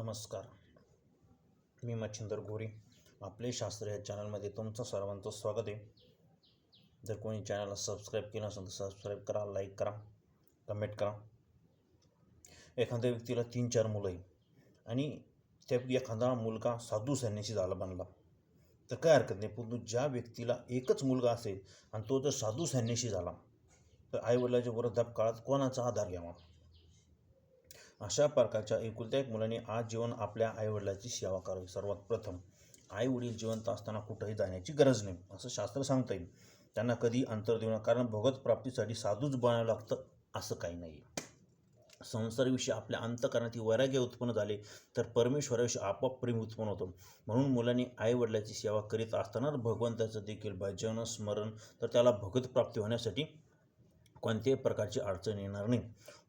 नमस्कार. मी मच्छिंदर गोरे. आपले शास्त्र या चॅनलमध्ये तुमचं सर्वांचं स्वागत आहे. जर कोणी चॅनलला सबस्क्राईब केलं असेल तर सबस्क्राईब करा लाईक करा कमेंट करा. एखाद्या व्यक्तीला तीन चार मुलं आहे आणि त्या एखादा मुलगा साधू सैन्याशी झाला बनला तर काय हरकत नाही. परंतु ज्या व्यक्तीला एकच मुलगा असेल आणि तो जर साधू सैन्याशी झाला तर आईवडिलाच्या वृद्धाप काळात कोणाचा आधार घ्यावा? अशा प्रकारच्या एकुलत्या एक मुलाने आज जीवन आपल्या आईवडिलाची सेवा करावी सर्वात प्रथम. आईवडील जिवंत असताना कुठंही जाण्याची गरज नाही असं शास्त्र सांगता येईल त्यांना कधी अंतर देऊ नका कारण भगवत प्राप्तीसाठी साधूच बनावं लागतं असं काही नाही. संसारविषयी आपल्या अंतकरणात वैराग्य उत्पन्न झाले तर परमेश्वराविषयी आपोआप प्रेम उत्पन्न होतं. म्हणून मुलांनी आईवडिलाची सेवा करीत असताना भगवंताचं देखील भजन स्मरण तर त्याला भगत प्राप्ती होण्यासाठी कोणत्याही प्रकारची अडचण येणार नाही.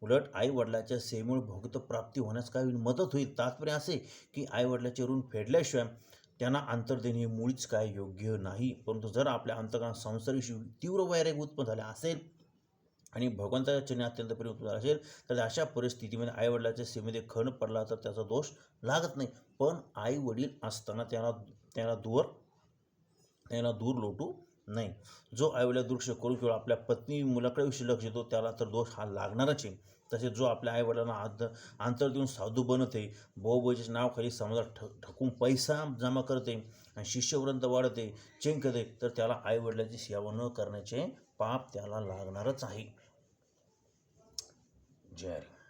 उलट आईवडिलाच्या सेवेमुळे भोगत प्राप्ती होण्यास काही मदत होईल. तात्पर्य असे की आईवडिलाचे ऋण फेडल्याशिवाय त्यांना अंतर देणे हे मुळीच काय योग्य नाही. परंतु जर आपल्या अंतकरणात संसाराविषयी तीव्र वैराग उत्पन्न झाले असेल आणि भगवंताच्या चिन्ह अत्यंत प्रेम उत्पन्न असेल तर अशा परिस्थितीमध्ये आईवडिलाच्या सेवेमध्ये खण पडला तर त्याचा दोष लागत नाही. पण आईवडील असताना त्याला त्याला दूर त्याला दूर लोटू नाही. जो आईवडिला दुर्लक्ष करू किंवा आपल्या पत्नी मुलाकडे विषयी लक्ष देतो त्याला तर दोष हा लागणारच आहे. तसेच जो आपल्या आईवडिलांना आद अंतर देऊन साधू बनते नाव नावाखाली समाजात ठ ठकून पैसा जमा करते आणि शिष्यवृंत वाढते चिंकते तर त्याला आईवडिलाची सेवा न करण्याचे पाप त्याला लागणारच आहे. जय हरी.